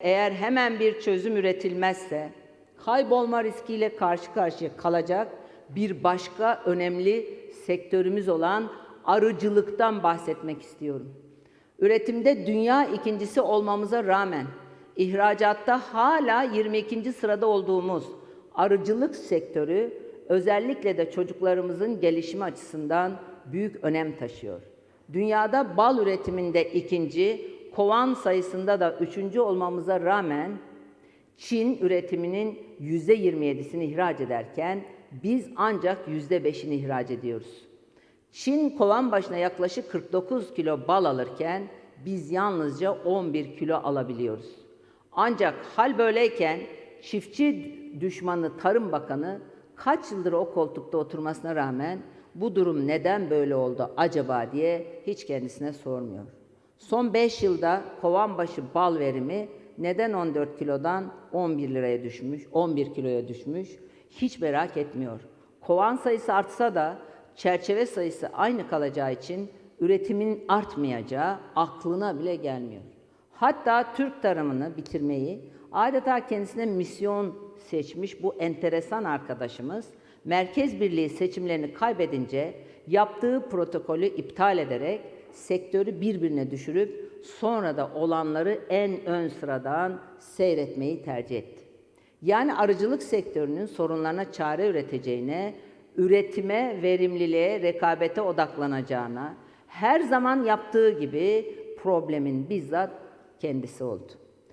Eğer hemen bir çözüm üretilmezse kaybolma riskiyle karşı karşıya kalacak bir başka önemli sektörümüz olan arıcılıktan bahsetmek istiyorum. Üretimde dünya ikincisi olmamıza rağmen ihracatta hala 22. sırada olduğumuz arıcılık sektörü özellikle de çocuklarımızın gelişimi açısından büyük önem taşıyor. Dünyada bal üretiminde ikinci, kovan sayısında da üçüncü olmamıza rağmen Çin üretiminin yüzde 27'sini ihraç ederken biz ancak yüzde 5'ini ihraç ediyoruz. Çin kovan başına yaklaşık 49 kilo bal alırken biz yalnızca 11 kilo alabiliyoruz. Ancak hal böyleyken çiftçi düşmanı Tarım Bakanı kaç yıldır o koltukta oturmasına rağmen bu durum neden böyle oldu acaba diye hiç kendisine sormuyor. Son 5 yılda kovan başı bal verimi neden 14 kilodan 11 liraya düşmüş, 11 kiloya düşmüş hiç merak etmiyor. Kovan sayısı artsa da çerçeve sayısı aynı kalacağı için üretimin artmayacağı aklına bile gelmiyor. Hatta Türk tarımını bitirmeyi adeta kendisine misyon seçmiş bu enteresan arkadaşımız Merkez Birliği seçimlerini kaybedince yaptığı protokolü iptal ederek sektörü birbirine düşürüp sonra da olanları en ön sıradan seyretmeyi tercih etti. Yani arıcılık sektörünün sorunlarına çare üreteceğine, üretime, verimliliğe, rekabete odaklanacağına, her zaman yaptığı gibi problemin bizzat kendisi oldu.